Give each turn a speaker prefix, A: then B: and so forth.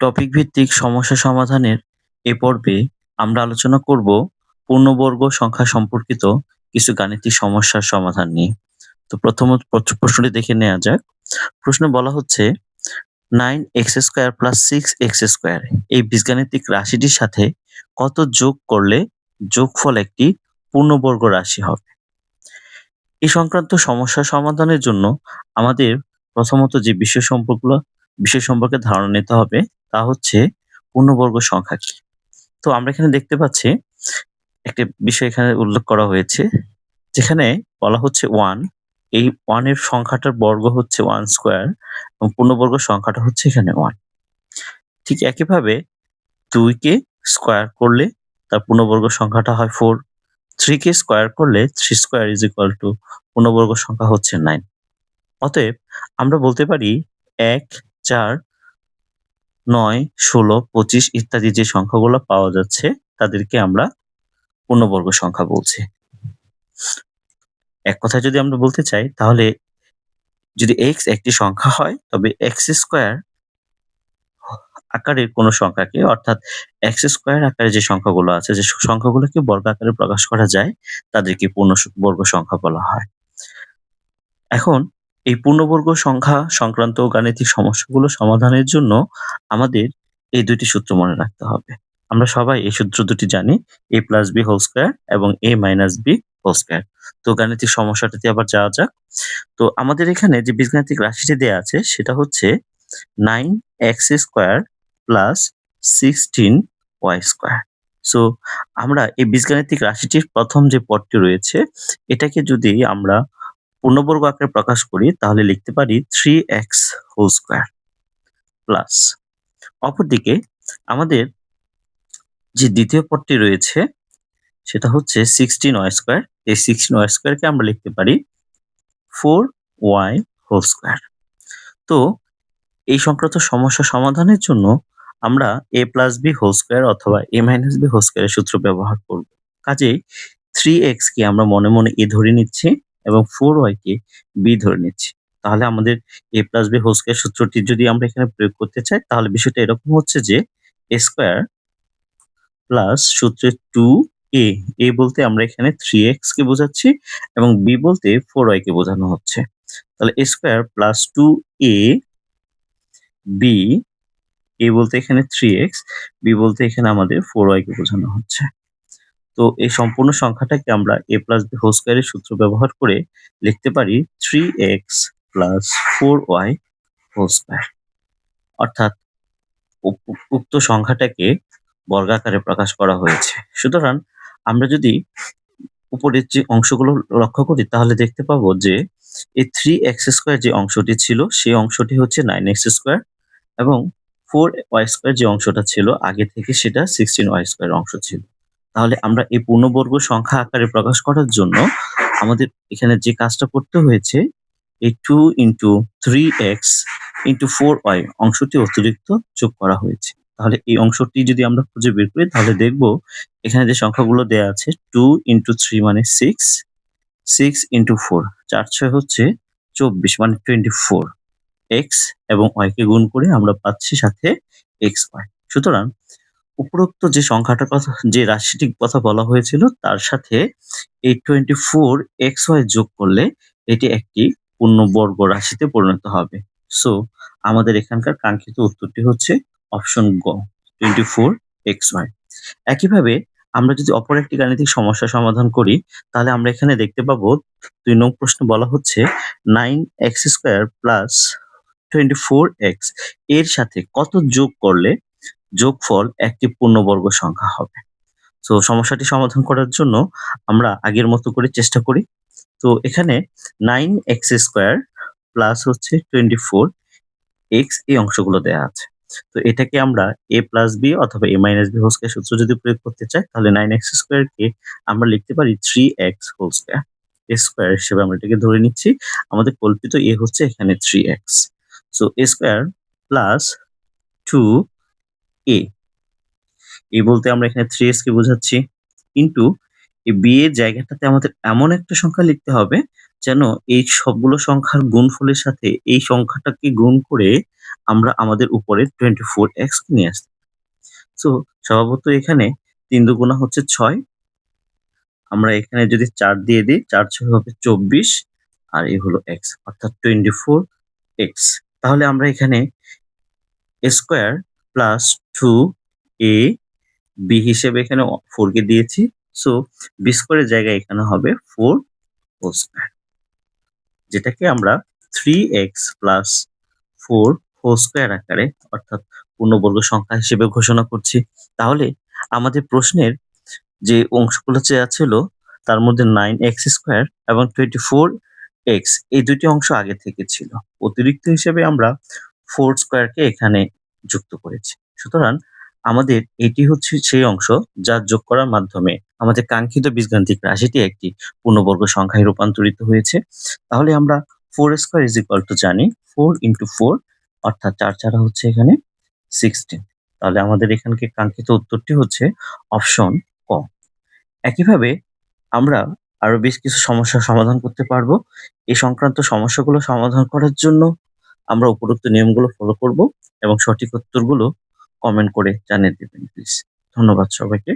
A: Topic ভিত্তিক সমস্যা সমাধানের এ পর্বে আমরা আলোচনা করব পূর্ণবর্গ সংখ্যা সম্পর্কিত কিছু গাণিতিক সমস্যার সমাধান নিয়ে। তো প্রথম প্রশ্নটি দেখে নেওয়া যাক। প্রশ্ন বলা হচ্ছে nine x square plus six x square এই বীজগাণিতিক রাশিটির সাথে কত যোগ করলে যোগফল একটি পূর্ণবর্গ রাশি হবে? এই সংক্রান্ত সমস্যা সমাধানের জন্য আমাদের প্রথমত যে বিষয় সম্পর্কগুলো, বিষয় সম্পর্কে ধারণা নিতে হবে তা হচ্ছে পূর্ণবর্গ সংখ্যা কি? তো আমরা এখানে দেখতে পাচ্ছি একটা বিষয় এখানে উল্লেখ করা হয়েছে, যেখানে বলা হচ্ছে ওয়ান এই ওয়ানের সংখ্যাটার বর্গ হচ্ছে ওয়ান স্কোয়ার এবং পূর্ণবর্গ সংখ্যাটা হচ্ছে এখানে ওয়ান ঠিক একইভাবে দুইকে স্কোয়ার করলে তার পূর্ণবর্গ সংখ্যাটা হয় ফোর থ্রিকে স্কোয়ার করলে three square is equal to পূর্ণবর্গ সংখ্যা হচ্ছে নাইন অতএব আমরা বলতে পারি এক, চার নয়, ষোলো, পঁচিশ ইত্যাদি যে সংখ্যাগুলো পাওয়া যাচ্ছে, তাদেরকে আমরা পূর্ণবর্গ সংখ্যা বলছি। এক কথায় যদি আমরা বলতে চাই, তাহলে যদি এক্স একটি সংখ্যা হয়, তবে এক্স স্কোয়ার আকারের কোনো সংখ্যাকে, অর্থাৎ এক্স স্কোয়ার আকারে যে সংখ্যাগুলো আছে, যে সংখ্যাগুলোকে বর্গ আকারে প্রকাশ করা যায়, তাদেরকে পূর্ণ বর্গ সংখ্যা বলা হয়। এখন এই পূর্ণবর্গ সংখ্যা সংক্রান্ত গাণিতিক সমস্যাগুলো সমাধানের জন্য আমাদের এই দুইটি সূত্র মনে রাখতে হবে। আমরা সবাই এই সূত্র দুটি জানি A plus B whole square এবং A minus B whole square তো গাণিতিক সমস্যাটাতে আবার যাওয়া যাক। তো আমাদের এখানে যে বীজগাণিতিক রাশিটি দেওয়া আছে, সেটা হচ্ছে nine x square plus sixteen y square so আমরা এই বীজগাণিতিক রাশিটির প্রথম যে পদটি রয়েছে, এটাকে যদি আমরা পূর্ণবর্গ আকারে প্রকাশ করি, তাহলে লিখতে পারি three x whole square plus অপরদিকে আমাদের যে দ্বিতীয় পদটি রয়েছে, সেটা হচ্ছে সিক্সটিন ওয়াই স্কোয়ার এই সিক্সটিন ওয়াই স্কোয়ারকে আমরা লিখতে পারি ফোর ওয়াই হোল স্কোয়ার তো এই সংক্রান্ত সমস্যা সমাধানের জন্য আমরা A plus B whole square অথবা এ মাইনাস বি হোল স্কোয়ারের সূত্র ব্যবহার করব। কাজেই থ্রি এক্স কে আমরা মনে মনে এ ধরে নিচ্ছি। এবং ফোর ওয়াইকে বি ধরে নিচ্ছি। তাহলে আমাদের A plus B whole square সূত্রটি যদি আমরা এখানে প্রয়োগ করতে চাই, তাহলে বিষয়টা এরকম হচ্ছে যে এ স্কোয়ার প্লাস সূত্রে টু এ এ বলতে আমরা এখানে থ্রি এক্স কে বোঝাচ্ছি এবং বি বলতে ফোর ওয়াই কে বোঝানো হচ্ছে। তাহলে A square plus two A B A বলতে এখানে থ্রি এক্স বি বলতে এখানে আমাদের ফোর ওয়াই কে বোঝানো হচ্ছে। তো এই সম্পূর্ণ সংখ্যাটাকে আমরা এ প্লাস বি হোল স্কোয়ারের সূত্র ব্যবহার করে লিখতে পারি three x plus four y whole square অর্থাৎ উক্ত সংখ্যাটাকে বর্গাকারে প্রকাশ করা হয়েছে। সুতরাং আমরা যদি উপরের যে অংশগুলো লক্ষ্য করি, তাহলে দেখতে পাবো যে এই থ্রি এক্স স্কোয়ার যে অংশটি ছিল, সেই অংশটি হচ্ছে নাইন এক্স স্কোয়ার এবং ফোর ওয়াই স্কোয়ার যে অংশটা ছিল, আগে থেকে সেটা সিক্সটিন ওয়াই স্কোয়ার অংশ ছিল। তাহলে আমরা এই পূর্ণবর্গ সংখ্যা আকারে প্রকাশ করার জন্য আমাদের এখানে যে কাজটা করতে হয়েছে, এই two into three x into four y অংশটি অতিরিক্ত যোগ করা হয়েছে। তাহলে এই অংশটি যদি আমরা খুঁজে বের করি, তাহলে দেখব এখানে যে সংখ্যাগুলো দেওয়া আছে টু ইন্টু থ্রি মানে সিক্স সিক্স ইন্টু ফোর চার ছয় হচ্ছে চব্বিশ মানে টোয়েন্টি ফোর এক্স এবং ওয়াইকে গুণ করে আমরা পাচ্ছি সাথে এক্স ওয়াই সুতরাং উপরোক্ত যে সংখ্যাটার কথা, যে রাশিটির কথা বলা হয়েছিল, তার সাথে এই টোয়েন্টি ফোর এক্স ওয়াই যোগ করলে এটি একটি পূর্ণবর্গ রাশিতে পরিণত হবে। সো আমাদের এখানকার কাঙ্ক্ষিত উত্তরটি হচ্ছে অপশন গ টোয়েন্টি ফোর এক্স ওয়াই একইভাবে আমরা যদি অপর একটি গাণিতিক সমস্যা সমাধান করি, তাহলে আমরা এখানে দেখতে পাবো, দুই নং প্রশ্ন বলা হচ্ছে nine x square plus twenty four এক্সের সাথে কত যোগ করলে যোগফল একটি পূর্ণবর্গ সংখ্যা হবে। তো সমস্যাটি সমাধান করার জন্য আমরা আগের মতো করে চেষ্টা করি। তো এখানে নাইন এক্স স্কোয়ার প্লাস হচ্ছে টোয়েন্টি ফোর এক্স এই অংশগুলো দেওয়া আছে। তো এটাকে আমরা এ প্লাস বি অথবা A minus B whole square সূত্র যদি প্রয়োগ করতে চাই, তাহলে নাইন এক্স স্কোয়ারকে আমরা লিখতে পারি three x whole square A square হিসেবে আমরা এটাকে ধরে নিচ্ছি। আমাদের কল্পিত এ হচ্ছে এখানে three x so A square plus two A এই বলতে আমরা এখানে থ্রি এস কে বোঝাচ্ছি। কিন্তু এই বি এর জায়গাটাতে আমাদের এমন একটা সংখ্যা লিখতে হবে যেন এই সবগুলো সংখ্যার গুণফলের সাথে এই সংখ্যাটাকে গুণ করে আমরা আমাদের উপরে 24x নিয়ে আসতে সো স্বভাবত এখানে ৩ দুগুণা হচ্ছে ৬ আমরা এখানে যদি ৪ দিয়ে দিই ৪ ছয় হবে ২৪ আর এই হলো x, অর্থাৎ 24x তাহলে আমরা এখানে square plus two A B হিসেবে এখানে ফোর কে দিয়েছি। সো বি স্কোয়ারের জায়গায় এখানে হবে ফোর হোল স্কোয়ার যেটাকে আমরা three x plus four whole square আকারে, অর্থাৎ পূর্ণবর্গ সংখ্যা হিসেবে ঘোষণা করছি। তাহলে আমাদের প্রশ্নের যে অংশগুলো চেয়ে ছিল তার মধ্যে নাইন এক্স স্কোয়ার এবং টোয়েন্টি ফোর এক্স এই দুটি অংশ আগে থেকে ছিল। অতিরিক্ত হিসেবে আমরা ফোর স্কোয়ারকে এখানে যুক্ত করেছে। সুতরাং আমাদের এটি হচ্ছে সেই অংশ যা যোগ করার মাধ্যমে আমাদের কাঙ্ক্ষিত বীজগান্তিক রাশিটি একটি পূর্ণবর্গ সংখ্যায় রূপান্তরিত হয়েছে। তাহলে আমরা four square is equal to জানি ফোর ইন্টু ফোর অর্থাৎ চার চারা হচ্ছে এখানে সিক্সটিন তাহলে আমাদের এখানকে কাঙ্ক্ষিত উত্তরটি হচ্ছে অপশন ক। একইভাবে আমরা আরও বেশ কিছু সমস্যার সমাধান করতে পারব। এই সংক্রান্ত সমস্যাগুলো সমাধান করার জন্য আমরা উপরোক্ত নিয়মগুলো ফলো করব এবং সঠিক উত্তরগুলো কমেন্ট করে জানিয়ে দেবেন প্লিজ ধন্যবাদ সবাইকে।